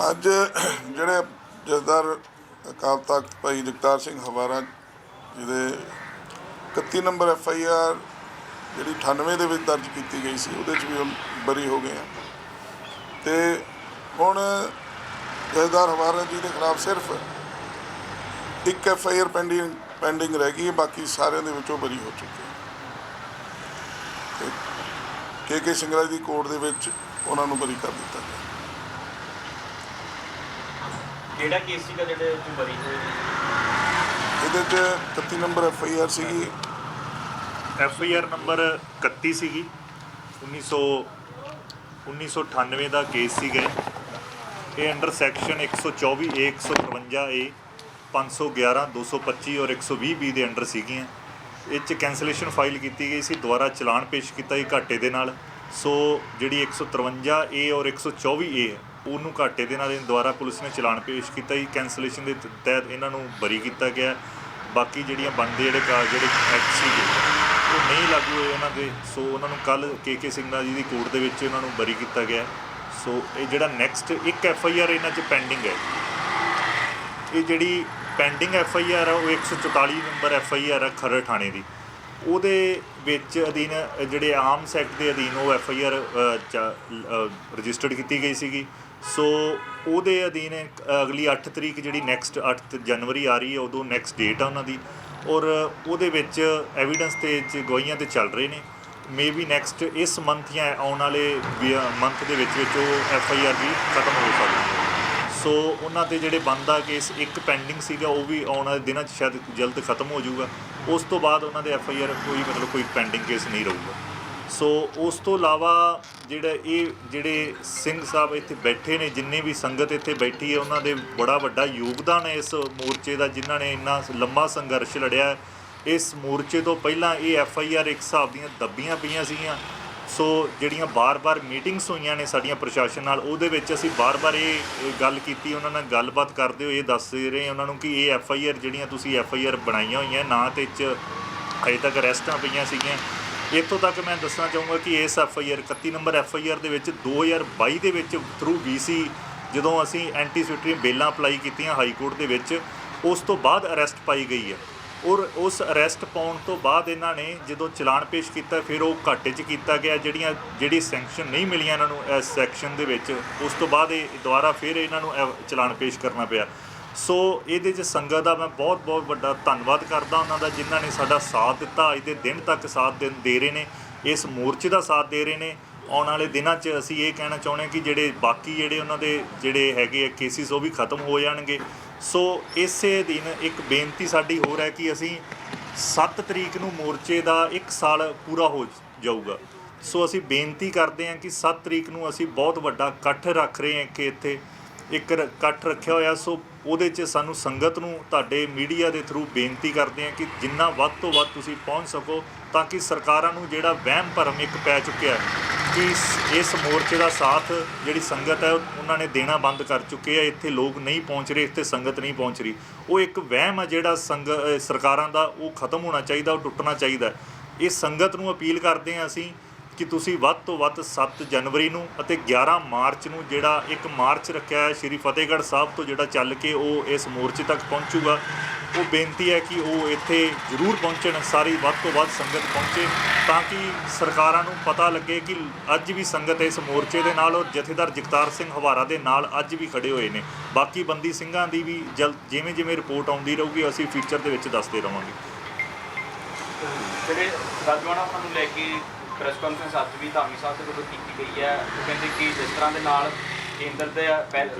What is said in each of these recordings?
ਅੱਜ ਜਿਹੜੇ ਜਥੇਦਾਰ ਅਕਾਲ ਤਖਤ ਭਾਈ ਜਗਤਾਰ ਸਿੰਘ ਹਵਾਰਾ ਜਿਹਦੇ 31 ਨੰਬਰ ਐਫ ਆਈ ਆਰ ਜਿਹੜੀ 98 ਦੇ ਵਿੱਚ ਦਰਜ ਕੀਤੀ ਗਈ ਸੀ, ਉਹਦੇ 'ਚ ਵੀ ਹੁਣ ਬਰੀ ਹੋ ਗਏ ਆ। ਤੇ ਹੁਣ ਜਥੇਦਾਰ ਹਵਾਰਾ ਜੀ ਦੇ ਖਿਲਾਫ ਸਿਰਫ ਇੱਕ F I R pending pending ਰਹਿ ਗਈ ਹੈ, ਬਾਕੀ ਸਾਰਿਆਂ ਦੇ ਵਿੱਚੋਂ ਬਰੀ ਹੋ ਚੁੱਕੇ ਤੇ ਕੇ ਕੇ ਸਿੰਗਲਾ ਜੀ ਦੀ ਕੋਰਟ ਦੇ ਵਿੱਚ ਉਹਨਾਂ ਨੂੰ ਬਰੀ ਕਰ ਦਿੱਤਾ ਗਿਆ। ਕਿਹੜਾ ਕੇਸ ਸੀਗਾ ਜਿਹੜੇ ਚ ਬਰੀ ਹੋਏ? ਇਹਦੇ 'ਚ 31 ਨੰਬਰ ਐਫ ਆਈ ਆਰ ਸੀਗੀ ਐਫ ਆਈ ਆਰ ਨੰਬਰ 31 ਸੀਗੀ 1900 1998 ਦਾ ਕੇਸ ਸੀਗਾ ਇਹ। ਇਹ ਅੰਡਰ ਸੈਕਸ਼ਨ 124 ਏ 153 ਏ 511 225 ਔਰ 120 ਬੀ ਦੇ ਅੰਡਰ ਸੀਗੀਆਂ ਇਹ ਚ ਕੈਂਸਲੇਸ਼ਨ ਫਾਈਲ ਕੀਤੀ ਗਈ ਸੀ ਦੁਬਾਰਾ ਚਲਾਨ ਪੇਸ਼ ਕੀਤਾ ਜੀ ਘਾਟੇ ਦੇ ਨਾਲ ਸੋ ਜਿਹੜੀ 153 ਏ ਔਰ 124 ਏ ਉਹਨੂੰ ਘਾਟੇ ਦੇ ਨਾਲ ਇਹ ਪੁਲਿਸ ਨੇ ਚਲਾਨ ਪੇਸ਼ ਕੀਤਾ ਜੀ ਕੈਂਸਲੇਸ਼ਨ ਦੇ ਤਹਿਤ ਇਹਨਾਂ ਨੂੰ ਬਰੀ ਕੀਤਾ ਗਿਆ। ਬਾਕੀ ਜਿਹੜੀਆਂ ਬਣਦੇ ਜਿਹੜੇ ਕਾ, ਜਿਹੜੇ ਐਕਟ ਸੀਗੇ, ਉਹ ਨਹੀਂ ਲਾਗੂ ਹੋਏ ਉਹਨਾਂ ਦੇ। ਸੋ ਉਹਨਾਂ ਨੂੰ ਕੱਲ ਕੇ ਕੇ ਸਿੰਘਲਾ ਜੀ ਦੀ ਕੋਰਟ ਦੇ ਵਿੱਚ ਉਹਨਾਂ ਨੂੰ ਬਰੀ ਕੀਤਾ ਗਿਆ। ਸੋ ਇਹ ਜਿਹੜਾ ਨੈਕਸਟ ਇੱਕ ਐਫ ਆਈ ਆਰ ਇਹਨਾਂ 'ਚ ਪੈਂਡਿੰਗ ਹੈ। ਇਹ ਜਿਹੜੀ ਪੈਂਡਿੰਗ ਐਫ ਆਈ ਆਰ ਆ, ਉਹ 144 ਨੰਬਰ ਐਫ ਆਈ ਆਰ ਆ ਖਰੜ ਥਾਣੇ ਦੀ। ਉਹਦੇ ਵਿੱਚ ਅਧੀਨ ਜਿਹੜੇ ਆਮ ਸੈਕਟ ਦੇ ਅਧੀਨ ਉਹ ਐਫ ਆਈ ਆਰ ਰਜਿਸਟਰਡ ਕੀਤੀ ਗਈ ਸੀਗੀ। ਸੋ ਉਹਦੇ ਅਧੀਨ ਅਗਲੀ 8 ਤਰੀਕ ਜਿਹੜੀ ਨੈਕਸਟ 8 ਜਨਵਰੀ ਆ ਰਹੀ ਹੈ, ਉਦੋਂ ਨੈਕਸਟ ਡੇਟ ਆ ਉਹਨਾਂ ਦੀ। ਔਰ ਉਹਦੇ ਵਿੱਚ ਐਵੀਡੈਂਸ ਤੇ ਚ ਗਵਾਹੀਆਂ ਤੇ ਚੱਲ ਰਹੇ ਨੇ। ਮੇ ਬੀ ਨੈਕਸਟ ਇਸ ਮੰਥ ਜਾਂ ਆਉਣ ਵਾਲੇ ਮੰਥ ਦੇ ਵਿੱਚ ਵਿੱਚ ਉਹ ਐਫ ਆਈ ਆਰ ਵੀ ਖਤਮ ਹੋ ਸਕਦੀ ਹੈ। ਸੋ ਉਹਨਾਂ ਤੇ ਜਿਹੜੇ ਬੰਦਾ ਕੇਸ ਇੱਕ ਪੈਂਡਿੰਗ ਸੀਗਾ, ਉਹ ਵੀ ਆਉਣ ਵਾਲੇ ਦਿਨਾਂ 'ਚ ਸ਼ਾਇਦ ਜਲਦ ਖਤਮ ਹੋ ਜਾਊਗਾ। ਉਸ ਤੋਂ ਬਾਅਦ ਉਹਨਾਂ ਦੇ ਐਫ ਆਈ ਆਰ ਕੋਈ ਮਤਲਬ ਕੋਈ ਪੈਂਡਿੰਗ ਕੇਸ ਨਹੀਂ ਰਹੂਗਾ। ਸੋ ਉਸ ਤੋਂ ਇਲਾਵਾ ਜਿਹੜਾ ਇਹ ਜਿਹੜੇ ਸਿੰਘ ਸਾਹਿਬ ਇੱਥੇ ਬੈਠੇ ਨੇ, ਜਿੰਨੀ ਵੀ ਸੰਗਤ ਇੱਥੇ ਬੈਠੀ ਹੈ, ਉਹਨਾਂ ਦੇ ਬੜਾ ਵੱਡਾ ਯੋਗਦਾਨ ਹੈ ਇਸ ਮੋਰਚੇ ਦਾ, ਜਿਨ੍ਹਾਂ ਨੇ ਇੰਨਾ ਲੰਮਾ ਸੰਘਰਸ਼ ਲੜਿਆ ਇਸ ਮੋਰਚੇ ਤੋਂ ਪਹਿਲਾਂ ਇਹ ਐਫ ਆਈ ਆਰ ਇੱਕ ਹਿਸਾਬ ਦੀਆਂ ਦੱਬੀਆਂ ਪਈਆਂ ਸੀਗੀਆਂ। ਸੋ ਜਿਹੜੀਆਂ ਬਾਰ-ਬਾਰ ਮੀਟਿੰਗਸ ਹੋਈਆਂ ਨੇ ਸਾਡੀਆਂ ਪ੍ਰਸ਼ਾਸਨ ਨਾਲ, ਉਹਦੇ ਵਿੱਚ ਅਸੀਂ ਬਾਰ-ਬਾਰ ਇਹ ਇਹ ਗੱਲ ਕੀਤੀ, ਉਹਨਾਂ ਨਾਲ ਗੱਲਬਾਤ ਕਰਦੇ ਹੋਏ ਇਹ ਦੱਸ ਰਹੇ ਉਹਨਾਂ ਨੂੰ ਕਿ ਇਹ ਐਫ ਆਈ ਆਰ ਜਿਹੜੀਆਂ ਤੁਸੀਂ ਐਫ ਆਈ ਆਰ ਬਣਾਈਆਂ ਹੋਈਆਂ, ਨਾ ਤੇ ਚ ਅਜੇ ਤੱਕ ਅਰੈਸਟਾਂ ਪਈਆਂ ਸੀਗੀਆਂ। ਇੱਥੋਂ ਤੱਕ ਮੈਂ ਦੱਸਣਾ ਚਾਹੂੰਗਾ ਕਿ ਇਸ F I R 31 number F I R ਦੇ ਵਿੱਚ 2022 ਦੇ ਵਿੱਚ ਥਰੂ ਵੀਸੀ ਜਦੋਂ ਅਸੀਂ ਐਂਟੀ ਸਿਟਰੀ ਬੇਲਾਂ ਅਪਲਾਈ ਕੀਤੀਆਂ ਹਾਈ ਕੋਰਟ ਦੇ ਵਿੱਚ, ਉਸ ਤੋਂ ਬਾਅਦ ਅਰੈਸਟ ਪਾਈ ਗਈ ਹੈ। ਔਰ ਉਸ ਅਰੈਸਟ ਪਾਉਣ ਤੋਂ ਬਾਅਦ ਇਹਨਾਂ ਨੇ ਜਦੋਂ ਚਲਾਨ ਪੇਸ਼ ਕੀਤਾ, ਫਿਰ ਉਹ ਘਾਟੇ 'ਚ ਕੀਤਾ ਗਿਆ, ਜਿਹੜੀਆਂ, ਜਿਹੜੀ ਸੈਂਕਸ਼ਨ ਨਹੀਂ ਮਿਲੀਆਂ ਇਹਨਾਂ ਨੂੰ ਇਸ ਸੈਕਸ਼ਨ ਦੇ ਵਿੱਚ, ਉਸ ਤੋਂ ਬਾਅਦ ਇਹ ਦੁਬਾਰਾ ਫਿਰ ਇਹਨਾਂ ਨੂੰ ਇਹ ਚਲਾਨ ਪੇਸ਼ ਕਰਨਾ ਪਿਆ। ਸੋ ਇਹਦੇ 'ਚ ਸੰਗਤ ਦਾ ਮੈਂ ਬਹੁਤ ਬਹੁਤ ਵੱਡਾ ਧੰਨਵਾਦ ਕਰਦਾ ਉਹਨਾਂ ਦਾ, ਜਿਨ੍ਹਾਂ ਨੇ ਸਾਡਾ ਸਾਥ ਦਿੱਤਾ। ਅੱਜ ਦੇ ਦਿਨ ਤੱਕ ਸਾਥ ਦੇ ਦੇ ਰਹੇ ਨੇ, ਇਸ ਮੋਰਚੇ ਦਾ ਸਾਥ ਦੇ ਰਹੇ ਨੇ। ਆਉਣ ਵਾਲੇ ਦਿਨਾਂ 'ਚ ਅਸੀਂ ਇਹ ਕਹਿਣਾ ਚਾਹੁੰਦੇ ਹਾਂ ਕਿ ਜਿਹੜੇ ਬਾਕੀ ਜਿਹੜੇ ਉਹਨਾਂ ਦੇ ਜਿਹੜੇ ਹੈਗੇ ਆ ਕੇਸਿਸ ਉਹ ਵੀ ਖਤਮ ਹੋ ਜਾਣਗੇ। ਸੋ ਇਸੇ ਦਿਨ ਇੱਕ ਬੇਨਤੀ ਸਾਡੀ ਹੋਰ ਹੈ ਕਿ ਅਸੀਂ 7 ਤਰੀਕ ਨੂੰ ਮੋਰਚੇ ਦਾ 1 ਸਾਲ ਪੂਰਾ ਹੋ ਜਾਊਗਾ। ਸੋ ਅਸੀਂ ਬੇਨਤੀ ਕਰਦੇ ਹਾਂ ਕਿ 7 ਤਰੀਕ ਨੂੰ ਅਸੀਂ ਬਹੁਤ ਵੱਡਾ ਇਕੱਠ ਰੱਖ ਰਹੇ ਹਾਂ ਕਿ ਇੱਥੇ, ਇੱਕ ਇਕੱਠ ਰੱਖਿਆ ਹੋਇਆ। ਸੋ ਉਹਦੇ 'ਚ ਸਾਨੂੰ ਸੰਗਤ ਨੂੰ ਤੁਹਾਡੇ ਮੀਡੀਆ ਦੇ ਥਰੂ ਬੇਨਤੀ ਕਰਦੇ ਹਾਂ ਕਿ ਜਿੰਨਾ ਵੱਧ ਤੋਂ ਵੱਧ ਤੁਸੀਂ ਪਹੁੰਚ ਸਕੋ ਤਾਂ ਕਿ ਸਰਕਾਰਾਂ ਨੂੰ ਜਿਹੜਾ ਵਹਿਮ ਭਰਮ ਇੱਕ ਪੈ ਚੁੱਕਿਆ ਕਿ ਇਸ- ਮੋਰਚੇ ਦਾ ਸਾਥ ਜਿਹੜੀ ਸੰਗਤ ਹੈ ਉਹਨਾਂ ਨੇ ਦੇਣਾ ਬੰਦ ਕਰ ਚੁੱਕੇ ਆ, ਇੱਥੇ ਲੋਕ ਨਹੀਂ ਪਹੁੰਚ ਰਹੇ, ਇੱਥੇ ਸੰਗਤ ਨਹੀਂ ਪਹੁੰਚ ਰਹੀ। ਉਹ ਇੱਕ ਵਹਿਮ ਹੈ ਜਿਹੜਾ ਸੰਗ ਸਰਕਾਰਾਂ ਦਾ, ਉਹ ਖਤਮ ਹੋਣਾ ਚਾਹੀਦਾ, ਉਹ ਟੁੱਟਣਾ ਚਾਹੀਦਾ ਇਹ ਸੰਗਤ ਨੂੰ ਅਪੀਲ ਕਰਦੇ ਹਾਂ ਅਸੀਂ ਕਿ ਤੁਸੀਂ ਵੱਧ ਤੋਂ ਵੱਧ 7 ਜਨਵਰੀ ਨੂੰ ਅਤੇ 11 ਮਾਰਚ ਨੂੰ ਜਿਹੜਾ ਇੱਕ ਮਾਰਚ ਰੱਖਿਆ ਹੈ ਸ਼੍ਰੀ ਫਤਿਹਗੜ੍ਹ ਸਾਹਿਬ ਤੋਂ ਜਿਹੜਾ ਚੱਲ ਕੇ ਉਹ ਇਸ ਮੋਰਚੇ ਤੱਕ ਪਹੁੰਚੂਗਾ, ਉਹ ਬੇਨਤੀ ਹੈ ਕਿ ਉਹ ਇੱਥੇ ਜ਼ਰੂਰ ਪਹੁੰਚਣ, ਸਾਰੀ ਵੱਧ ਤੋਂ ਵੱਧ ਸੰਗਤ ਪਹੁੰਚੇ ਤਾਂ ਕਿ ਸਰਕਾਰਾਂ ਨੂੰ ਪਤਾ ਲੱਗੇ ਕਿ ਅੱਜ ਵੀ ਸੰਗਤ ਇਸ ਮੋਰਚੇ ਦੇ ਨਾਲ ਔਰ ਜਥੇਦਾਰ ਜਗਤਾਰ ਸਿੰਘ ਹਵਾਰਾ ਦੇ ਨਾਲ ਅੱਜ ਵੀ ਖੜੇ ਹੋਏ ਨੇ। ਬਾਕੀ ਬੰਦੀ ਸਿੰਘਾਂ ਦੀ ਵੀ ਜਲ ਜਿਵੇਂ ਜਿਵੇਂ ਰਿਪੋਰਟ ਆਉਂਦੀ ਰਹੂਗੀ, ਅਸੀਂ ਫਿਊਚਰ ਦੇ ਵਿੱਚ ਦੱਸਦੇ ਰਵਾਂਗੇ। ਜਿਹੜੇ ਰਾਜਵਾਨਾ ਉਹਨਾਂ ਲੈ ਕੇ ਪ੍ਰੈਸ ਕਾਨਫਰੰਸ ਅੱਜ ਵੀ ਧਾਮੀ ਸਾਹਿਬ ਦੇ ਵੱਲੋਂ ਕੀਤੀ ਗਈ ਹੈ। ਉਹ ਕਹਿੰਦੇ ਕਿ ਜਿਸ ਤਰ੍ਹਾਂ ਦੇ ਨਾਲ ਕੇਂਦਰ ਦੇ ਪਹਿਲ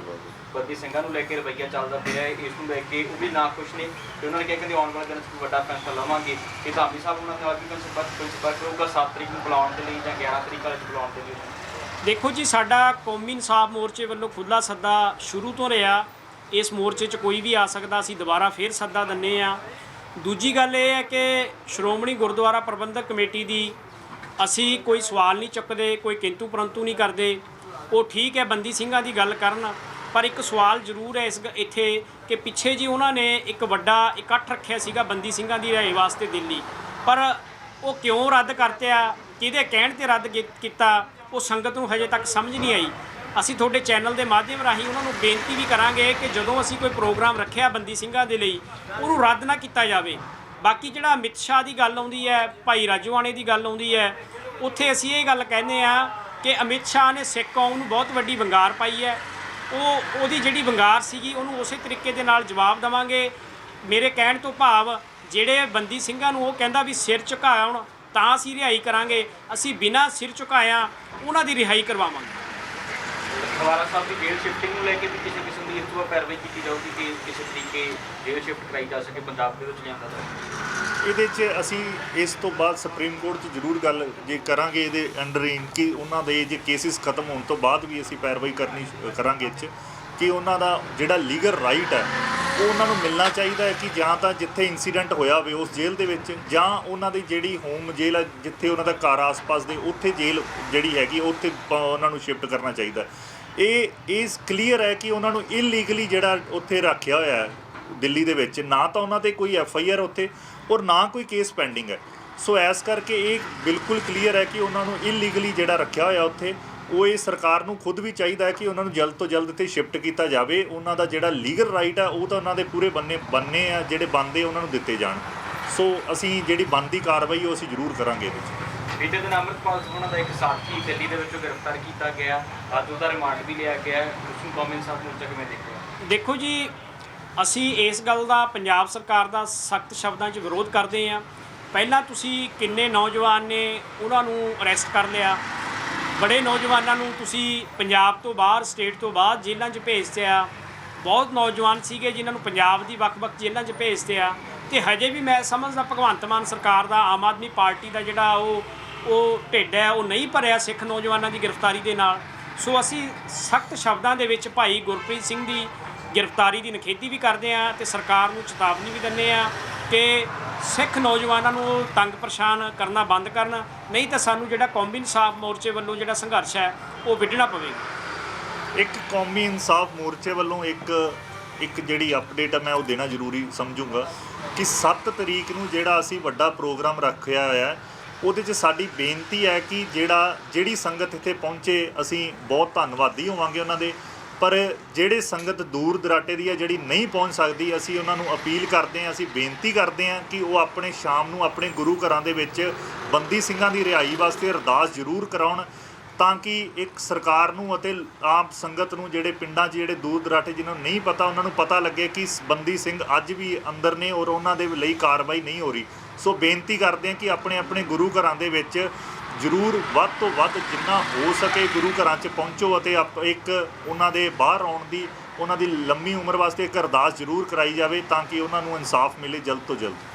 ਬੱਦੀ ਸਿੰਘਾਂ ਨੂੰ ਲੈ ਕੇ ਰਵੱਈਆ ਚੱਲਦਾ ਪਿਆ ਹੈ ਇਸ ਨੂੰ ਲੈ ਕੇ ਉਹ ਵੀ ਨਾ ਖੁਸ਼ ਨੇ ਤੇ ਉਹਨਾਂ ਨੇ ਕਿਹਾ ਕਿ ਆਉਣ ਵਾਲੇ ਦਿਨਾਂ 'ਚ ਕੋਈ ਵੱਡਾ ਫੈਸਲਾ ਲਵਾਂਗੇ। ਕਿ ਧਾਮੀ ਸਾਹਿਬ ਉਹਨਾਂ ਦੇ ਨਾਲ ਵੀ ਸੰਪਰਕ ਕੋਈ ਸੰਪਰਕ ਕਰੂਗਾ 7 ਤਰੀਕ ਨੂੰ ਬੁਲਾਉਣ ਦੇ ਲਈ ਜਾਂ 11 ਤਰੀਕ ਵਾਲੇ ਨੂੰ ਬੁਲਾਉਣ ਦੇ ਲਈ। ਦੇਖੋ ਜੀ ਸਾਡਾ ਕੌਮੀ ਇਨਸਾਫ ਮੋਰਚੇ ਵੱਲੋਂ ਖੁੱਲਾ ਸੱਦਾ ਸ਼ੁਰੂ ਤੋਂ ਰਿਹਾ। ਇਸ ਮੋਰਚੇ 'ਚ ਕੋਈ ਵੀ ਆ ਸਕਦਾ ਅਸੀਂ ਦੁਬਾਰਾ ਫੇਰ ਸੱਦਾ ਦਿੰਨੇ ਆ ਦੂਜੀ ਗੱਲ ਇਹ ਹੈ ਕਿ ਸ਼੍ਰੋਮਣੀ ਗੁਰਦੁਆਰਾ ਪ੍ਰਬੰਧਕ ਕਮੇਟੀ ਦੀ ਅਸੀਂ ਕੋਈ ਸਵਾਲ ਨਹੀਂ ਚੁੱਕਦੇ, ਕੋਈ ਕਿੰਤੂ ਪਰੰਤੂ ਨਹੀਂ ਕਰਦੇ। ਉਹ ਠੀਕ ਹੈ, ਬੰਦੀ ਸਿੰਘਾਂ ਦੀ ਗੱਲ ਕਰਨ। ਪਰ ਇੱਕ ਸਵਾਲ ਜ਼ਰੂਰ ਹੈ ਇਸ ਗ- ਇੱਥੇ ਕਿ ਪਿੱਛੇ ਜੀ ਉਹਨਾਂ ਨੇ ਇੱਕ ਵੱਡਾ ਇਕੱਠ ਰੱਖਿਆ ਸੀਗਾ ਬੰਦੀ ਸਿੰਘਾਂ ਦੀ ਰਿਹਾਈ ਵਾਸਤੇ ਦਿੱਲੀ। ਪਰ ਉਹ ਕਿਉਂ ਰੱਦ ਕਰਤਿਆ? ਕਿਹਦੇ ਕਹਿਣ ਤੇ ਰੱਦ ਕੀ- ਕੀਤਾ? ਉਹ ਸੰਗਤ ਨੂੰ ਹਜੇ ਤੱਕ ਸਮਝ ਨਹੀਂ ਆਈ। ਅਸੀਂ ਤੁਹਾਡੇ ਚੈਨਲ ਦੇ ਮਾਧਿਅਮ ਰਾਹੀਂ ਉਹਨਾਂ ਨੂੰ ਬੇਨਤੀ ਵੀ ਕਰਾਂਗੇ ਕਿ ਜਦੋਂ ਅਸੀਂ ਕੋਈ ਪ੍ਰੋਗਰਾਮ ਰੱਖਿਆ ਬੰਦੀ ਸਿੰਘਾਂ ਦੇ ਲਈ, ਉਹਨੂੰ ਰੱਦ ਨਾ ਕੀਤਾ ਜਾਵੇ। ਬਾਕੀ ਜਿਹੜਾ ਅਮਿਤ ਸ਼ਾਹ ਦੀ ਗੱਲ ਆਉਂਦੀ ਹੈ, ਭਾਈ ਰਾਜਵਾਣੇ ਦੀ ਗੱਲ ਆਉਂਦੀ ਹੈ ਉੱਥੇ ਅਸੀਂ ਇਹ ਗੱਲ ਕਹਿੰਦੇ ਆ ਕਿ ਅਮਿਤ ਸ਼ਾਹ ਨੇ ਸਿੱਖ ਕੌਮ ਨੂੰ ਬਹੁਤ ਵੱਡੀ ਵੰਗਾਰ ਪਾਈ ਹੈ। ਉਹ, ਉਹਦੀ ਜਿਹੜੀ ਵੰਗਾਰ ਸੀਗੀ, ਉਹਨੂੰ ਉਸੇ ਤਰੀਕੇ ਦੇ ਨਾਲ ਜਵਾਬ ਦੇਵਾਂਗੇ। ਮੇਰੇ ਕਹਿਣ ਤੋਂ ਭਾਵ, ਜਿਹੜੇ ਬੰਦੀ ਸਿੰਘਾਂ ਨੂੰ ਉਹ ਕਹਿੰਦਾ ਵੀ ਸਿਰ ਝੁਕਾਉਣ, ਤਾਂ ਅਸੀਂ ਰਿਹਾਈ ਕਰਾਂਗੇ। ਅਸੀਂ ਬਿਨਾਂ ਸਿਰ ਝੁਕਾਇਆ ਉਹਨਾਂ ਦੀ ਰਿਹਾਈ ਕਰਵਾਵਾਂਗੇ। ਖਵਾਰਾ ਸਾਹਿਬ ਦੀ ਜੇਲ੍ਹ ਸ਼ਿਫਟਿੰਗ ਨੂੰ ਲੈ ਕੇ ਵੀ ਕਿਸੇ ਕਿਸਮ ਦੀ ਇਸ ਤੋਂ ਪੈਰਵਾਈ ਕੀਤੀ ਜਾਊਗੀ ਕਿ ਕਿਸੇ ਤਰੀਕੇ ਜੇਲ੍ਹ ਸ਼ਿਫਟ ਕਰਾਈ ਜਾ ਸਕੇ, ਪੰਜਾਬ ਦੇ ਵਿੱਚ ਲਿਆਂਦਾ ਜਾਵੇ? ਇਹਦੇ 'ਚ ਅਸੀਂ ਇਸ ਤੋਂ ਬਾਅਦ ਸੁਪਰੀਮ ਕੋਰਟ 'ਚ ਜ਼ਰੂਰ ਗੱਲ ਜੇ ਕਰਾਂਗੇ ਇਹਦੇ ਅੰਡਰ ਇਨ ਕਿ ਉਹਨਾਂ ਦੇ ਜੇ ਕੇਸਿਸ ਖਤਮ ਹੋਣ ਤੋਂ ਬਾਅਦ ਵੀ ਅਸੀਂ ਪੈਰਵਾਈ ਕਰਨੀ ਕਰਾਂਗੇ ਇਹ 'ਚ, ਕਿ ਉਹਨਾਂ ਦਾ ਜਿਹੜਾ ਲੀਗਲ ਰਾਈਟ ਹੈ, ਉਹ ਉਹਨਾਂ ਨੂੰ ਮਿਲਣਾ ਚਾਹੀਦਾ ਹੈ ਕਿ ਜਾਂ ਤਾਂ ਜਿੱਥੇ ਇਨਸੀਡੈਂਟ ਹੋਇਆ ਹੋਵੇ ਉਸ ਜੇਲ੍ਹ ਦੇ ਵਿੱਚ ਜਾਂ ਉਹਨਾਂ ਦੀ ਜਿਹੜੀ ਹੋਮ ਜੇਲ੍ਹ ਹੈ, ਜਿੱਥੇ ਉਹਨਾਂ ਦਾ ਘਰ ਆਸ-ਪਾਸ ਦੇ ਉੱਥੇ ਜੇਲ੍ਹ ਜਿਹੜੀ ਹੈਗੀ, ਉੱਥੇ ਉਹਨਾਂ ਨੂੰ ਸ਼ਿਫਟ ਕਰਨਾ ਚਾਹੀਦਾ ਇਹ ਇਸ ਕਲੀਅਰ ਹੈ ਕਿ ਉਹਨਾਂ ਨੂੰ ਇਲੀਗਲੀ ਜਿਹੜਾ ਉੱਥੇ ਰੱਖਿਆ ਹੋਇਆ ਹੈ ਦਿੱਲੀ ਦੇ ਵਿੱਚ ਨਾ ਤਾਂ ਉਹਨਾਂ ਤੇ ਕੋਈ ਐਫ ਆਈ ਆਰ ਉੱਥੇ ਔਰ ਨਾ ਕੋਈ ਕੇਸ ਪੈਂਡਿੰਗ ਹੈ। ਸੋ ਐਸ ਕਰਕੇ ਇਹ ਬਿਲਕੁਲ ਕਲੀਅਰ ਹੈ ਕਿ ਉਹਨਾਂ ਨੂੰ ਇਲੀਗਲੀ ਜਿਹੜਾ ਰੱਖਿਆ ਹੋਇਆ ਉੱਥੇ ਉਹ ਇਹ ਸਰਕਾਰ ਨੂੰ ਖੁਦ ਵੀ ਚਾਹੀਦਾ ਹੈ ਕਿ ਉਹਨਾਂ ਨੂੰ ਜਲਦ ਤੋਂ ਜਲਦ ਇੱਥੇ ਸ਼ਿਫਟ ਕੀਤਾ ਜਾਵੇ। ਉਹਨਾਂ ਦਾ ਜਿਹੜਾ ਲੀਗਲ ਰਾਈਟ ਹੈ ਉਹ ਤਾਂ ਉਹਨਾਂ ਦੇ ਪੂਰੇ ਬੰਨੇ ਬੰਨੇ ਆ ਜਿਹੜੇ ਬੰਦੇ ਉਹਨਾਂ ਨੂੰ ਦਿੱਤੇ ਜਾਣ। ਸੋ ਅਸੀਂ ਜਿਹੜੀ ਬੰਦੀ ਕਾਰਵਾਈ ਉਹ ਅਸੀਂ ਜ਼ਰੂਰ ਕਰਾਂਗੇ ਇਹਦੇ ਵਿੱਚ। ਬੀਤੇ ਦਿਨ ਉਹਨਾਂ ਦਾ ਇੱਕ ਸਾਥੀ ਦਿੱਲੀ ਦੇ ਵਿੱਚੋਂ ਗ੍ਰਿਫਤਾਰ ਕੀਤਾ ਗਿਆ। ਅੱਜ ਉਹਦਾ ਰਿਮਾਂਡ ਵੀ ਲਿਆ ਗਿਆ। ਉਸ ਨੂੰ ਕੌਮੀ ਇਨਸਾਫ ਮੋਰਚਾ ਕਿਵੇਂ ਦੇਖਿਆ। ਦੇਖੋ ਜੀ ਅਸੀਂ ਇਸ ਗੱਲ ਦਾ ਪੰਜਾਬ ਸਰਕਾਰ ਦਾ ਸਖਤ ਸ਼ਬਦਾਂ 'ਚ ਵਿਰੋਧ ਕਰਦੇ ਹਾਂ। ਪਹਿਲਾਂ ਤੁਸੀਂ ਕਿੰਨੇ ਨੌਜਵਾਨ ਨੇ, ਉਹਨਾਂ ਨੂੰ ਅਰੈਸਟ ਕਰ ਲਿਆ। ਬੜੇ ਨੌਜਵਾਨਾਂ ਨੂੰ ਤੁਸੀਂ ਪੰਜਾਬ ਤੋਂ ਬਾਹਰ, ਸਟੇਟ ਤੋਂ ਬਾਹਰ ਜੇਲ੍ਹਾਂ 'ਚ ਭੇਜਦੇ ਆ ਬਹੁਤ ਨੌਜਵਾਨ ਸੀਗੇ ਜਿਨ੍ਹਾਂ ਨੂੰ ਪੰਜਾਬ ਦੀ ਵੱਖ-ਵੱਖ ਜੇਲ੍ਹਾਂ 'ਚ ਭੇਜਦੇ ਆ ਤੇ ਹਜੇ ਵੀ ਮੈਂ ਸਮਝਦਾ ਭਗਵੰਤ ਮਾਨ ਸਰਕਾਰ ਦਾ, ਆਮ ਆਦਮੀ ਪਾਰਟੀ ਦਾ ਜਿਹੜਾ ਉਹ ਉਹ ਢਿੱਡ ਹੈ, ਉਹ ਨਹੀਂ ਭਰਿਆ ਸਿੱਖ ਨੌਜਵਾਨਾਂ ਦੀ ਗ੍ਰਿਫਤਾਰੀ ਦੇ ਨਾਲ। ਸੋ ਅਸੀਂ ਸਖਤ ਸ਼ਬਦਾਂ ਦੇ ਵਿੱਚ ਭਾਈ ਗੁਰਪ੍ਰੀਤ ਸਿੰਘ ਦੀ ਗ੍ਰਿਫਤਾਰੀ ਦੀ ਨਿਖੇਧੀ ਵੀ ਕਰਦੇ ਆ ਤੇ ਸਰਕਾਰ ਨੂੰ ਚੇਤਾਵਨੀ ਵੀ ਦਿੰਦੇ ਆ ਕਿ ਸਿੱਖ ਨੌਜਵਾਨਾਂ ਨੂੰ ਤੰਗ ਪਰੇਸ਼ਾਨ ਕਰਨਾ ਬੰਦ ਕਰਨ, ਨਹੀਂ ਤਾਂ ਸਾਨੂੰ ਜਿਹੜਾ ਕੌਮੀ ਇਨਸਾਫ ਮੋਰਚੇ ਵੱਲੋਂ ਜਿਹੜਾ ਸੰਘਰਸ਼ ਹੈ, ਉਹ ਵਿੱਢਣਾ ਪਵੇਗਾ। ਇੱਕ ਕੌਮੀ ਇਨਸਾਫ ਮੋਰਚੇ ਵੱਲੋਂ ਇੱਕ ਇੱਕ ਜਿਹੜੀ ਅਪਡੇਟ ਹੈ ਮੈਂ ਉਹ ਦੇਣਾ ਜ਼ਰੂਰੀ ਸਮਝੂੰਗਾ ਕਿ 7 ਤਰੀਕ ਨੂੰ ਜਿਹੜਾ ਅਸੀਂ ਵੱਡਾ ਪ੍ਰੋਗਰਾਮ ਰੱਖਿਆ ਹੋਇਆ ਹੈ ਉਹਦੇ 'ਚ ਸਾਡੀ ਬੇਨਤੀ ਹੈ ਕਿ ਜਿਹੜਾ, ਜਿਹੜੀ ਸੰਗਤ ਇੱਥੇ ਪਹੁੰਚੇ, ਅਸੀਂ ਬਹੁਤ ਧੰਨਵਾਦੀ ਹੋਵਾਂਗੇ ਉਹਨਾਂ ਦੇ। ਪਰ ਜਿਹੜੇ ਸੰਗਤ ਦੂਰ ਦਰਾਟੇ ਦੀ ਹੈ ਜਿਹੜੀ ਨਹੀਂ ਪਹੁੰਚ ਸਕਦੀ, ਅਸੀਂ ਉਹਨਾਂ ਨੂੰ ਅਪੀਲ ਕਰਦੇ ਹਾਂ, ਅਸੀਂ ਬੇਨਤੀ ਕਰਦੇ ਹਾਂ ਕਿ ਉਹ ਆਪਣੇ ਸ਼ਾਮ ਨੂੰ ਆਪਣੇ ਗੁਰੂ ਘਰਾਂ ਦੇ ਵਿੱਚ ਬੰਦੀ ਸਿੰਘਾਂ ਦੀ ਰਿਹਾਈ ਵਾਸਤੇ ਅਰਦਾਸ ਜ਼ਰੂਰ ਕਰਾਉਣ ਤਾਂ ਕਿ ਇੱਕ ਸਰਕਾਰ ਨੂੰ ਅਤੇ ਆਮ ਸੰਗਤ ਨੂੰ, ਜਿਹੜੇ ਪਿੰਡਾਂ 'ਚ, ਜਿਹੜੇ ਦੂਰ ਦਰਾਟੇ ਜਿਨ੍ਹਾਂ ਨੂੰ ਨਹੀਂ ਪਤਾ, ਉਹਨਾਂ ਨੂੰ ਪਤਾ ਲੱਗੇ ਕਿ ਬੰਦੀ ਸਿੰਘ ਅੱਜ ਵੀ ਅੰਦਰ ਨੇ ਔਰ ਉਹਨਾਂ ਦੇ ਲਈ ਕਾਰਵਾਈ ਨਹੀਂ ਹੋ ਰਹੀ। ਸੋ ਬੇਨਤੀ ਕਰਦੇ ਹਾਂ ਕਿ ਆਪਣੇ ਆਪਣੇ ਗੁਰੂ ਘਰਾਂ ਦੇ ਵਿੱਚ ਜ਼ਰੂਰ ਵੱਧ ਤੋਂ ਵੱਧ ਜਿੰਨਾ ਹੋ ਸਕੇ ਗੁਰੂ ਘਰਾਂ 'ਚ ਪਹੁੰਚੋ ਅਤੇ ਆਪ- ਇੱਕ ਉਹਨਾਂ ਦੇ ਬਾਹਰ ਆਉਣ ਦੀ, ਉਹਨਾਂ ਦੀ ਲੰਮੀ ਉਮਰ ਵਾਸਤੇ ਇੱਕ ਅਰਦਾਸ ਜ਼ਰੂਰ ਕਰਾਈ ਜਾਵੇ ਤਾਂ ਕਿ ਉਹਨਾਂ ਨੂੰ ਇਨਸਾਫ ਮਿਲੇ ਜਲਦ ਤੋਂ ਜਲਦ।